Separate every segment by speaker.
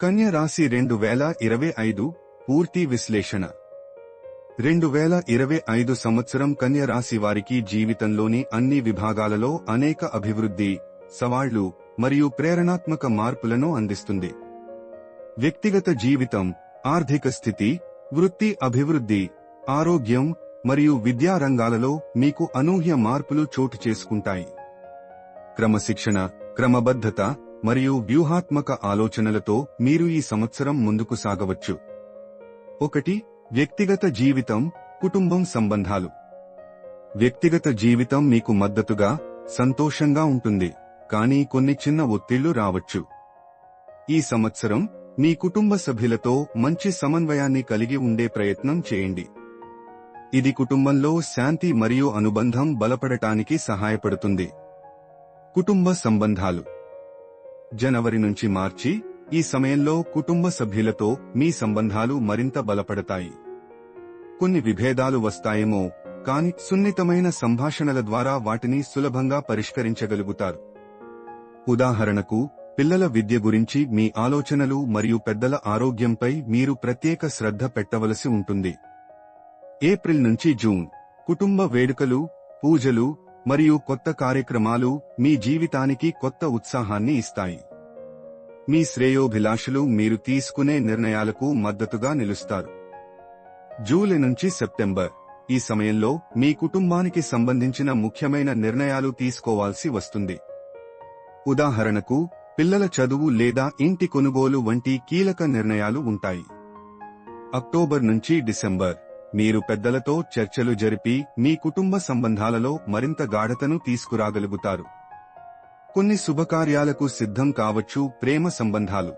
Speaker 1: కన్య రాశి రెండు వేల ఇరవై ఐదు పూర్తి విశ్లేషణ. రెండు వేల ఇరవై ఐదు సంవత్సరం కన్య రాశి వారికి జీవితంలోని అన్ని విభాగాలలో అనేక అభివృద్ధి సవాళ్ళు మరియు ప్రేరణాత్మక మార్పులను అందిస్తుంది. వ్యక్తిగత జీవితం ఆర్థిక స్థితి వృత్తి అభివృద్ధి ఆరోగ్యం మరియు విద్యా రంగాలలో మీకు అనూహ్య మార్పులు చోటు చేసుకుంటాయి. క్రమశిక్షణ క్రమబద్ధత మరియు వ్యూహాత్మక ఆలోచనలతో మీరు ఈ సంవత్సరం ముందుకు సాగవచ్చు. ఒకటి వ్యక్తిగత జీవితం కుటుంబం సంబంధాలు. వ్యక్తిగత జీవితం మీకు మద్దతుగా సంతోషంగా ఉంటుంది కానీ కొన్ని చిన్న ఒత్తిళ్ళు రావచ్చు. ఈ సంవత్సరం మీ కుటుంబ సభ్యులతో మంచి సమన్వయాన్ని కలిగి ఉండే ప్రయత్నం చేయండి. ఇది కుటుంబంలో శాంతి మరియు అనుబంధం బలపడటానికి సహాయపడుతుంది. కుటుంబ సంబంధాలు. జనవరి నుంచి మార్చి ఈ సమయంలో కుటుంబ సభ్యులతో మీ సంబంధాలు మరింత బలపడతాయి. కొన్ని విభేదాలు వస్తాయేమో కాని సున్నితమైన సంభాషణల ద్వారా వాటిని సులభంగా పరిష్కరించగలుగుతారు. ఉదాహరణకు పిల్లల విద్య గురించి మీ ఆలోచనలు మరియు పెద్దల ఆరోగ్యంపై మీరు ప్రత్యేక శ్రద్ధ పెట్టవలసి ఉంటుంది. ఏప్రిల్ నుంచి జూన్ కుటుంబ వేడుకలు పూజలు మరియు కొత్త కార్యక్రమాలు మీ జీవితానికి కొత్త ఉత్సాహాన్ని ఇస్తాయి. మీ శ్రేయోభిలాషులు మీరు తీసుకునే నిర్ణయాలకు మద్దతుగా నిలుస్తారు. జూలై నుంచి సెప్టెంబర్. ఈ సమయంలో మీ కుటుంబానికి సంబంధించిన ముఖ్యమైన నిర్ణయాలు తీసుకోవాల్సి వస్తుంది. ఉదాహరణకు పిల్లల చదువు లేదా ఇంటి కొనుగోలు వంటి కీలక నిర్ణయాలు ఉంటాయి. అక్టోబర్ నుంచి డిసెంబర్. మీరు పెద్దలతో చర్చలు జరిపి మీ కుటుంబ సంబంధాలలో మరింత గాఢతను తీసుకురాగలుగుతారు. కొన్ని శుభకార్యాలకు సిద్ధం కావచ్చు ప్రేమ సంబంధాలు.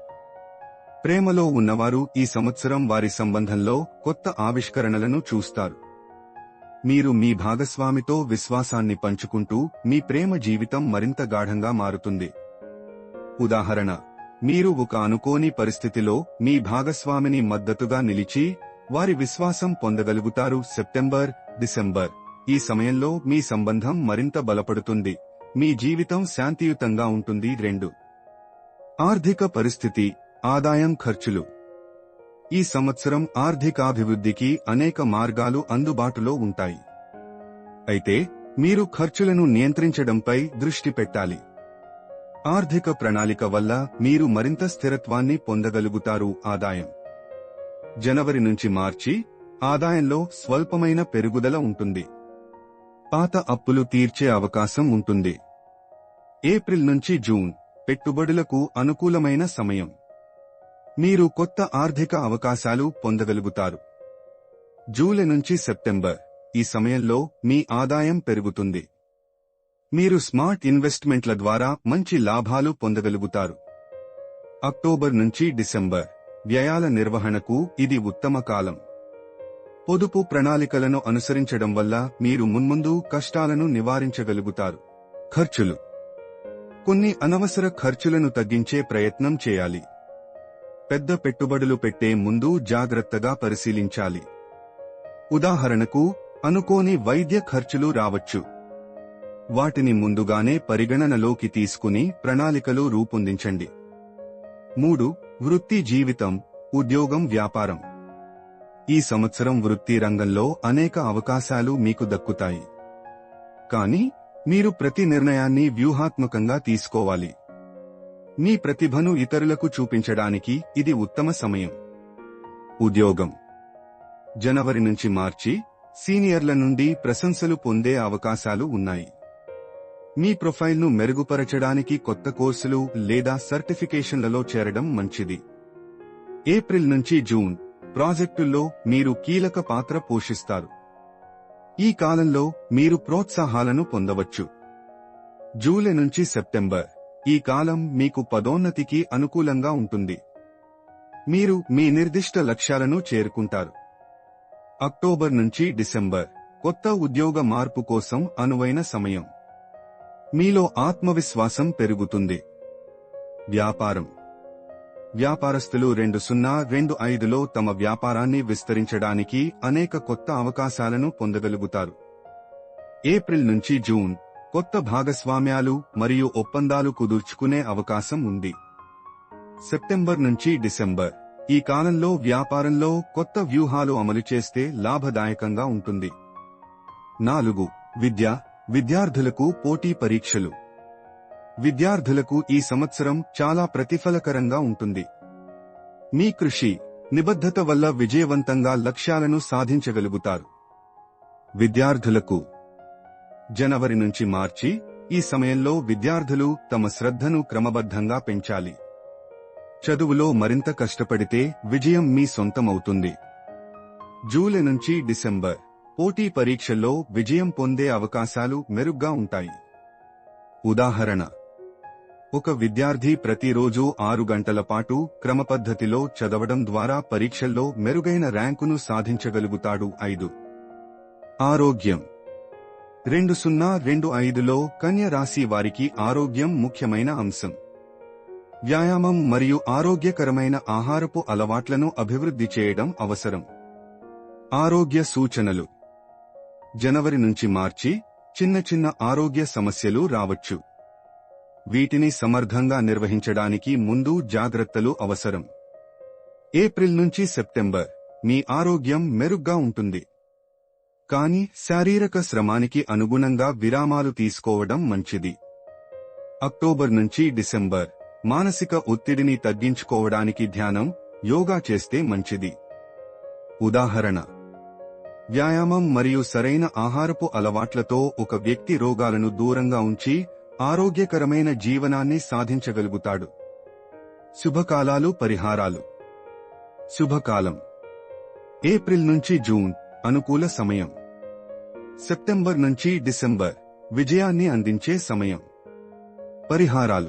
Speaker 1: ప్రేమలో ఉన్నవారు ఈ సంవత్సరం వారి సంబంధంలో కొత్త ఆవిష్కరణలను చూస్తారు. మీరు మీ భాగస్వామితో విశ్వాసాన్ని పంచుకుంటూ మీ ప్రేమ జీవితం మరింత గాఢంగా మారుతుంది. ఉదాహరణ మీరు ఒక అనుకోని పరిస్థితిలో మీ భాగస్వామిని మద్దతుగా నిలిచి వారి విశ్వాసం పొందగలుగుతారు సెప్టెంబర్ డిసెంబర్. ఈ సమయంలో మీ సంబంధం మరింత బలపడుతుంది. మీ జీవితం శాంతియుతంగా ఉంటుంది. రెండు. ఆర్థిక పరిస్థితి ఆదాయం ఖర్చులు. ఈ సంవత్సరం ఆర్థికాభివృద్ధికి అనేక మార్గాలు అందుబాటులో ఉంటాయి. అయితే మీరు ఖర్చులను నియంత్రించడంపై దృష్టి పెట్టాలి. ఆర్థిక ప్రణాళిక వల్ల మీరు మరింత స్థిరత్వాన్ని పొందగలుగుతారు ఆదాయం. జనవరి నుంచి మార్చి ఆదాయంలో స్వల్పమైన పెరుగుదల ఉంటుంది. పాత అప్పులు తీర్చే అవకాశం ఉంటుంది. ఏప్రిల్ నుంచి జూన్ పెట్టుబడులకు అనుకూలమైన సమయం. మీరు కొత్త ఆర్థిక అవకాశాలు పొందగలుగుతారు. జూలై నుంచి సెప్టెంబర్ ఈ సమయంలో మీ ఆదాయం పెరుగుతుంది. మీరు స్మార్ట్ ఇన్వెస్ట్మెంట్ల ద్వారా మంచి లాభాలు పొందగలుగుతారు. అక్టోబర్ నుంచి డిసెంబర్ వ్యయాల నిర్వహణకు ఇది ఉత్తమ కాలం. పొదుపు ప్రణాళికలను అనుసరించడం వల్ల మీరు మున్ముందు కష్టాలను నివారించగలుగుతారు. ఖర్చులు. కొన్ని అనవసర ఖర్చులను తగ్గించే ప్రయత్నం చేయాలి. పెద్ద పెట్టుబడులు పెట్టే ముందు జాగ్రత్తగా పరిశీలించాలి. ఉదాహరణకు అనుకోని వైద్య ఖర్చులు రావచ్చు. వాటిని ముందుగానే పరిగణనలోకి తీసుకుని ప్రణాళికలు రూపొందించండి. మూడు వృత్తి జీవితం ఉద్యోగం వ్యాపారం. ఈ సంవత్సరం వృత్తి రంగంలో అనేక అవకాశాలు మీకు దక్కుతాయి. కానీ మీరు ప్రతి నిర్ణయాన్ని వ్యూహాత్మకంగా తీసుకోవాలి. మీ ప్రతిభను ఇతరులకు చూపించడానికి ఇది ఉత్తమ సమయం. ఉద్యోగం. జనవరి నుంచి మార్చి సీనియర్ల నుండి ప్రశంసలు పొందే అవకాశాలు ఉన్నాయి. మీ ప్రొఫైల్ను మెరుగుపరచడానికి కొత్త కోర్సులు లేదా సర్టిఫికేషన్లలో చేరడం మంచిది. ఏప్రిల్ నుంచి జూన్ ప్రాజెక్టుల్లో మీరు కీలక పాత్ర పోషిస్తారు. ఈ కాలంలో మీరు ప్రోత్సాహాలను పొందవచ్చు. జూలై నుంచి సెప్టెంబర్ ఈ కాలం మీకు పదోన్నతికి అనుకూలంగా ఉంటుంది. మీరు మీ నిర్దిష్ట లక్ష్యాలను చేరుకుంటారు. అక్టోబర్ నుంచి డిసెంబర్ కొత్త ఉద్యోగ మార్పు కోసం అనువైన సమయం. మీలో ఆత్మవిశ్వాసం పెరుగుతుంది. వ్యాపారం. వ్యాపారస్తులు రెండు సున్నా రెండు ఐదులో తమ వ్యాపారాన్ని విస్తరించడానికి అనేక కొత్త అవకాశాలను పొందగలుగుతారు. ఏప్రిల్ నుంచి జూన్ కొత్త భాగస్వామ్యాలు మరియు ఒప్పందాలు కుదుర్చుకునే అవకాశం ఉంది. సెప్టెంబర్ నుంచి డిసెంబర్ ఈ కాలంలో వ్యాపారంలో కొత్త వ్యూహాలు అమలు చేస్తే లాభదాయకంగా ఉంటుంది. నాలుగు విద్య. విద్యార్థులకు పోటీ పరీక్షలు. విద్యార్థులకు ఈ సంవత్సరం చాలా ప్రతిఫలకరంగా ఉంటుంది. మీ కృషి నిబద్ధత వల్ల విజయవంతంగా లక్ష్యాలను సాధించగలుగుతారు. విద్యార్థులకు జనవరి నుంచి మార్చి ఈ సమయంలో విద్యార్థులు తమ శ్రద్ధను క్రమబద్ధంగా పెంచాలి. చదువులో మరింత కష్టపడితే విజయం మీ సొంతమవుతుంది. జూలై నుంచి డిసెంబర్ పోటీ పరీక్షల్లో విజయం పొందే అవకాశాలు మెరుగ్గా ఉంటాయి. ఉదాహరణ. ఒక విద్యార్థి ప్రతిరోజు ఆరు గంటల పాటు క్రమపద్ధతిలో చదవడం ద్వారా పరీక్షల్లో మెరుగైన ర్యాంకును సాధించగలుగుతాడు. ఐదు. ఆరోగ్యం. రెండు సున్నా రెండు ఐదులో కన్య రాశి వారికి ఆరోగ్యం ముఖ్యమైన అంశం. వ్యాయామం మరియు ఆరోగ్యకరమైన ఆహారపు అలవాట్లను అభివృద్ధి చేయడం అవసరం. ఆరోగ్య సూచనలు. జనవరి నుంచి మార్చి చిన్న చిన్న ఆరోగ్య సమస్యలు రావచ్చు. వీటిని సమర్థంగా నిర్వహించడానికి ముందు జాగ్రత్తలు అవసరం. ఏప్రిల్ నుంచి సెప్టెంబర్ మీ ఆరోగ్యం మెరుగ్గా ఉంటుంది. కానీ శారీరక శ్రమానికి అనుగుణంగా విరామాలు తీసుకోవడం మంచిది. అక్టోబర్ నుంచి డిసెంబర్ మానసిక ఒత్తిడిని తగ్గించుకోవడానికి ధ్యానం యోగా చేస్తే మంచిది. ఉదాహరణ వ్యాయామం మరియు సరైన ఆహారపు అలవాట్లతో ఒక వ్యక్తి రోగాలను దూరంగా ఉంచి ఆరోగ్యకరమైన జీవనాన్ని సాధించగలుగుతాడు. శుభకాలాలు పరిహారాలు. శుభకాలం. ఏప్రిల్ నుంచి జూన్ అనుకూల సమయం. సెప్టెంబర్ నుంచి డిసెంబర్ విజయాన్ని అందించే సమయం. పరిహారాలు.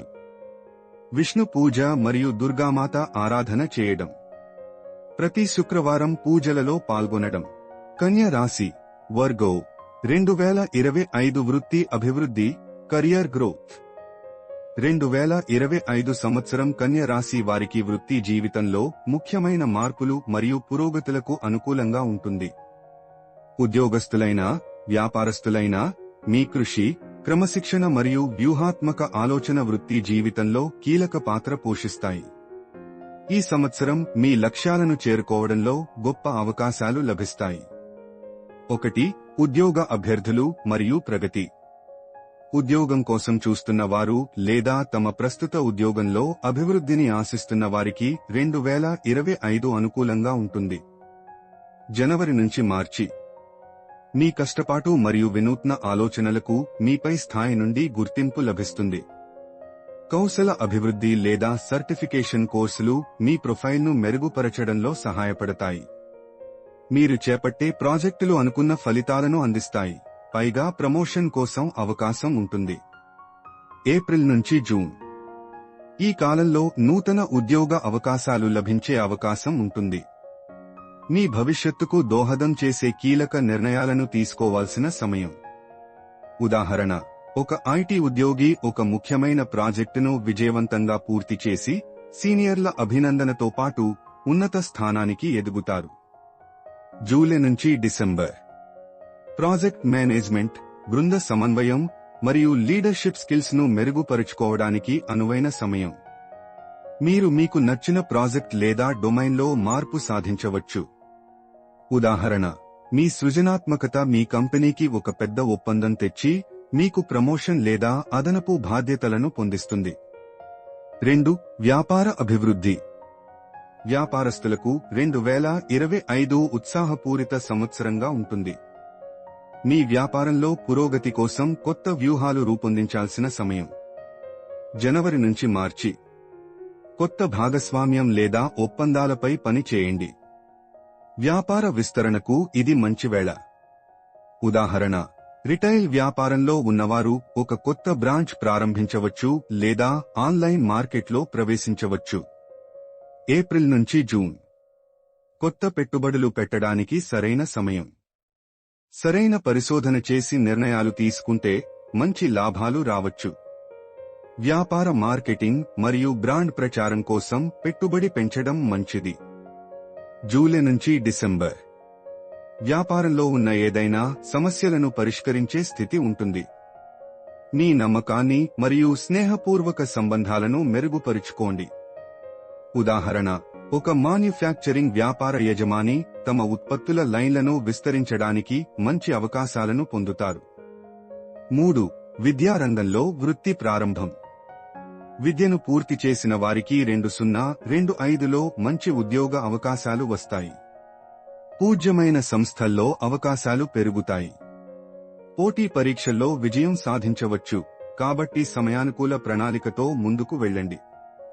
Speaker 1: విష్ణు పూజ మరియు దుర్గామాత ఆరాధన చేయడం. ప్రతి శుక్రవారం పూజలలో పాల్గొనడం. కన్య రాశి వర్గో రెండు వేల ఇరవై ఐదు వృత్తి అభివృద్ధి కరియర్ గ్రోత్ రెండు వేల ఇరవై ఐదు సంవత్సరం కన్య రాశి వారికి వృత్తి జీవితంలో ముఖ్యమైన మార్పులు మరియు పురోగతులకు అనుకూలంగా ఉంటుంది. ఉద్యోగస్తులైనా వ్యాపారస్తులైనా మీ కృషి క్రమశిక్షణ మరియు వ్యూహాత్మక ఆలోచన వృత్తి జీవితంలో కీలక పాత్ర పోషిస్తాయి. ఈ సంవత్సరం మీ లక్ష్యాలను చేరుకోవడంలో గొప్ప అవకాశాలు లభిస్తాయి. ఒకటి ఉద్యోగ అభ్యర్థులు మరియు ప్రగతి. ఉద్యోగం కోసం చూస్తున్న వారు లేదా తమ ప్రస్తుత ఉద్యోగంలో అభివృద్ధిని ఆశిస్తున్న వారికి రెండు వేల ఇరవై ఐదు అనుకూలంగా ఉంటుంది. జనవరి నుంచి మార్చి. మీ కష్టపాటు మరియు వినూత్న ఆలోచనలకు మీపై స్థాయి నుండి గుర్తింపు లభిస్తుంది. కౌశల అభివృద్ధి లేదా సర్టిఫికేషన్ కోర్సులు మీ ప్రొఫైల్ను మెరుగుపరచడంలో సహాయపడతాయి. మీరు చేపట్టే ప్రాజెక్టులు అనుకున్న ఫలితాలను అందిస్తాయి. పైగా ప్రమోషన్ కోసం అవకాశం ఉంటుంది. ఏప్రిల్ నుంచి జూన్. ఈ కాలంలో నూతన ఉద్యోగ అవకాశాలు లభించే అవకాశం ఉంటుంది. మీ భవిష్యత్తుకు దోహదం చేసే కీలక నిర్ణయాలను తీసుకోవాల్సిన సమయం. ఉదాహరణ ఒక ఐటీ ఉద్యోగి ఒక ముఖ్యమైన ప్రాజెక్టును విజయవంతంగా పూర్తి చేసి సీనియర్ల అభినందనతో పాటు ఉన్నత స్థానానికి ఎదుగుతారు. జూలై నుంచి డిసెంబర్. ప్రాజెక్ట్ మేనేజ్మెంట్ బృంద సమన్వయం మరియు లీడర్షిప్ స్కిల్స్ను మెరుగుపరుచుకోవడానికి అనువైన సమయం. మీరు మీకు నచ్చిన ప్రాజెక్ట్ లేదా డొమైన్లో మార్పు సాధించవచ్చు. ఉదాహరణ మీ సృజనాత్మకత మీ కంపెనీకి ఒక పెద్ద ఒప్పందం తెచ్చి మీకు ప్రమోషన్ లేదా అదనపు బాధ్యతలను పొందిస్తుంది. రెండు వ్యాపార అభివృద్ధి. వ్యాపారస్తులకు రెండు వేల ఇరవై ఐదు ఉత్సాహపూరిత సంవత్సరంగా ఉంటుంది. మీ వ్యాపారంలో పురోగతి కోసం కొత్త వ్యూహాలు రూపొందించాల్సిన సమయం. జనవరి నుంచి మార్చి. కొత్త భాగస్వామ్యం లేదా ఒప్పందాలపై పని చేయండి. వ్యాపార విస్తరణకు ఇది మంచి వేళ. ఉదాహరణ రిటైల్ వ్యాపారంలో ఉన్నవారు ఒక కొత్త బ్రాంచ్ ప్రారంభించవచ్చు లేదా ఆన్లైన్ మార్కెట్లో ప్రవేశించవచ్చు. ఏప్రిల్ నుంచి జూన్. కొత్త పెట్టుబడులు పెట్టడానికి సరైన సమయం. సరైన పరిశోధన చేసి నిర్ణయాలు తీసుకుంటే మంచి లాభాలు రావచ్చు. వ్యాపార మార్కెటింగ్ మరియు బ్రాండ్ ప్రచారం కోసం పెట్టుబడి పెంచడం మంచిది. జూలై నుంచి డిసెంబర్. వ్యాపారంలో ఉన్న ఏదైనా సమస్యలను పరిష్కరించే స్థితి ఉంటుంది. మీ నమ్మకాన్ని మరియు స్నేహపూర్వక సంబంధాలను మెరుగుపరుచుకోండి. ఉదాహరణ ఒక మాన్యుఫ్యాక్చరింగ్ వ్యాపార యజమాని తమ ఉత్పత్తుల లైన్లను విస్తరించడానికి మంచి అవకాశాలను పొందుతారు. మూడు విద్యారంగంలో వృత్తి ప్రారంభం. విద్యను పూర్తి చేసిన వారికి రెండు సున్నా రెండు ఐదులో మంచి ఉద్యోగ అవకాశాలు వస్తాయి. పూజ్యమైన సంస్థల్లో అవకాశాలు పెరుగుతాయి. పోటీ పరీక్షల్లో విజయం సాధించవచ్చు కాబట్టి సమయానుకూల ప్రణాళికతో ముందుకు వెళ్ళండి.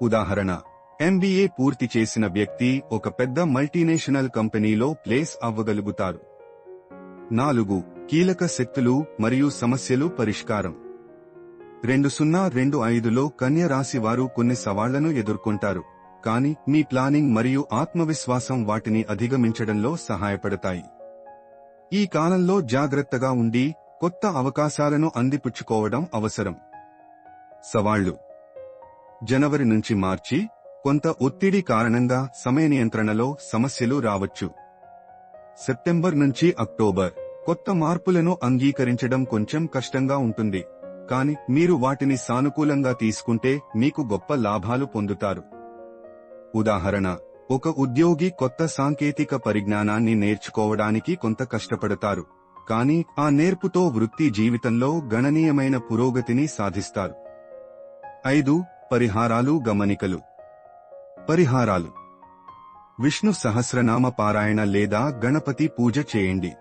Speaker 1: ఉదాహరణ ఎంబీఏ పూర్తి చేసిన వ్యక్తి ఒక పెద్ద మల్టీనేషనల్ కంపెనీలో ప్లేస్ అవ్వగలుగుతారు. నాలుగు కీలక శక్తులు మరియు సమస్యలు పరిష్కారం. రెండు సున్నా రెండు ఐదులో కన్య రాశి వారు కొన్ని సవాళ్ళను ఎదుర్కొంటారు. కానీ మీ ప్లానింగ్ మరియు ఆత్మవిశ్వాసం వాటిని అధిగమించడంలో సహాయపడతాయి. ఈ కాలంలో జాగ్రత్తగా ఉండి కొత్త అవకాశాలను అందిపుచ్చుకోవడం అవసరం. సవాళ్ళు. జనవరి నుంచి మార్చి కొంత ఒత్తిడి కారణంగా సమయ నియంత్రణలో సమస్యలు రావచ్చు. సెప్టెంబర్ నుంచి అక్టోబర్. కొత్త మార్పులను అంగీకరించడం కొంచెం కష్టంగా ఉంటుంది. కానీ మీరు వాటిని సానుకూలంగా తీసుకుంటే మీకు గొప్ప లాభాలు పొందుతారు. ఉదాహరణ ఒక ఉద్యోగి కొత్త సాంకేతిక పరిజ్ఞానాన్ని నేర్చుకోవడానికి కొంత కష్టపడతారు. కానీ ఆ నేర్పుతో వృత్తి జీవితంలో గణనీయమైన పురోగతిని సాధిస్తారు. ఐదు పరిహారాలు గమనికలు. పరిహారాలు. విష్ణు సహస్రనామ పారాయణ లేదా గణపతి పూజ చేయండి.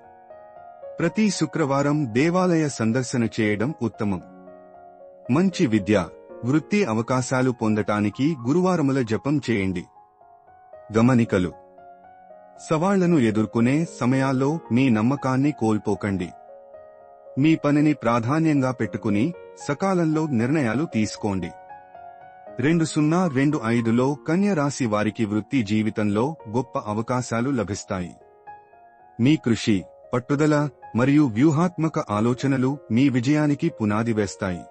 Speaker 1: ప్రతి శుక్రవారం దేవాలయ సందర్శన చేయడం ఉత్తమం. మంచి విద్య వృత్తి అవకాశాలు పొందటానికి గురువారముల జపం చేయండి. గమనికలు. సవాళ్ళను ఎదుర్కొనే సమయాల్లో మీ నమ్మకాన్ని కోల్పోకండి. మీ పనిని ప్రాధాన్యంగా పెట్టుకుని సకాలంలో నిర్ణయాలు తీసుకోండి. రెండు సున్నా రెండు ఐదులో కన్య రాశి వారికి వృత్తి జీవితంలో గొప్ప అవకాశాలు లభిస్తాయి. మీ కృషి పట్టుదల మరియు వ్యూహాత్మక ఆలోచనలు మీ విజయానికి పునాది వేస్తాయి.